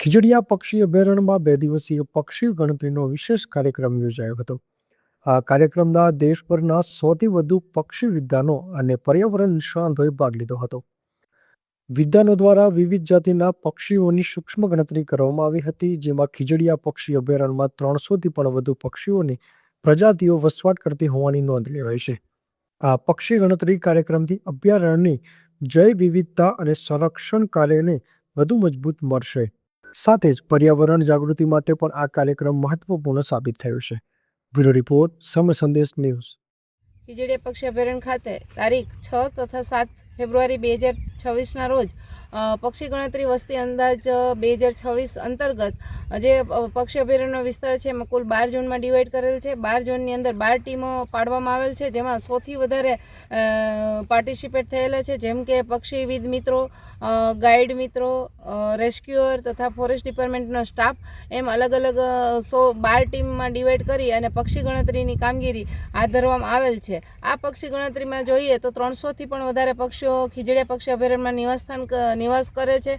ખીજડીયા પક્ષી અભયારણ્યમાં બે દિવસીય પક્ષી ગણતરીનો વિશેષ કાર્યક્રમ યોજાયો હતો. આ કાર્યક્રમના દેશભરના સૌથી વધુ પક્ષી વિદ્વાનો અને પર્યાવરણ નિષ્ણાંતોએ ભાગ લીધો હતો. વિદ્વાનો દ્વારા વિવિધ જાતિના પક્ષીઓની સૂક્ષ્મ ગણતરી કરવામાં આવી હતી, જેમાં ખીજડીયા પક્ષી અભયારણ્યમાં ત્રણસોથી પણ વધુ પક્ષીઓની પ્રજાતિઓ વસવાટ કરતી હોવાની નોંધ લેવાઈ છે. આ પક્ષી ગણતરી કાર્યક્રમથી અભયારણ્યની જૈવ વિવિધતા અને સંરક્ષણ કાર્યને વધુ મજબૂત મળશે. સાથે જ પર્યાવરણ જાગૃતિ માટે પણ આ કાર્યક્રમ મહત્વપૂર્ણ સાબિત થયો છે. બ્યુરો રિપોર્ટ સમ સંદેશ ન્યૂઝ. ખીજડીયા પક્ષી અભયારણ્ય ખાતે તારીખ છ તથા સાત ફેબ્રુઆરી બે હજાર છવ્વીસના રોજ પક્ષી ગણતરી વસ્તી અંદાજ બે હજાર છવ્વીસ અંતર્ગત જે પક્ષી અભયારણ્યનો વિસ્તાર છે, એમાં કુલ બાર ઝોનમાં ડિવાઈડ કરેલ છે. બાર ઝોનની અંદર બાર ટીમો પાડવામાં આવેલ છે, જેમાં સૌથી વધારે પાર્ટિસિપેટ થયેલા છે. જેમ કે પક્ષીવિદ મિત્રો ગાઈડ મિત્રો રેસ્ક્યુઅર તથા ફોરેસ્ટ ડિપાર્ટમેન્ટનો સ્ટાફ એમ અલગ અલગ સો, બાર ટીમમાં ડિવાઈડ કરી અને પક્ષી ગણતરીની કામગીરી હાથ ધરવામાં આવેલ છે. આ પક્ષી ગણતરીમાં જોઈએ તો ત્રણસોથી પણ વધારે પક્ષીઓ ખીજડીયા પક્ષી અભયારણ્યમાં નિવાસસ્થાન નિવાસ કરે છે.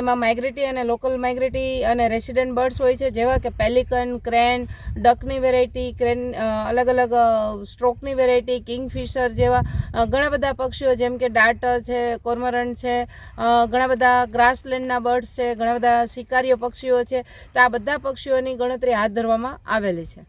એમાં માઇગ્રેટી અને લોકલ માઇગ્રેટી અને રેસિડેન્ટ બર્ડ્સ હોય છે, જેવા કે પેલિકન ક્રેન ડકની વેરાયટી ક્રેન અલગ અલગ સ્ટ્રોકની વેરાયટી કિંગફિશર જેવા ઘણા બધા પક્ષીઓ જેમ કે ડાર્ટર છે કોર્મરન છે ઘણા બધા ગ્રાસલેન્ડના બર્ડ્સ છે, ઘણા બધા શિકારીઓ પક્ષીઓ છે. તો આ બધા પક્ષીઓની ગણતરી હાથ ધરવામાં આવેલી છે.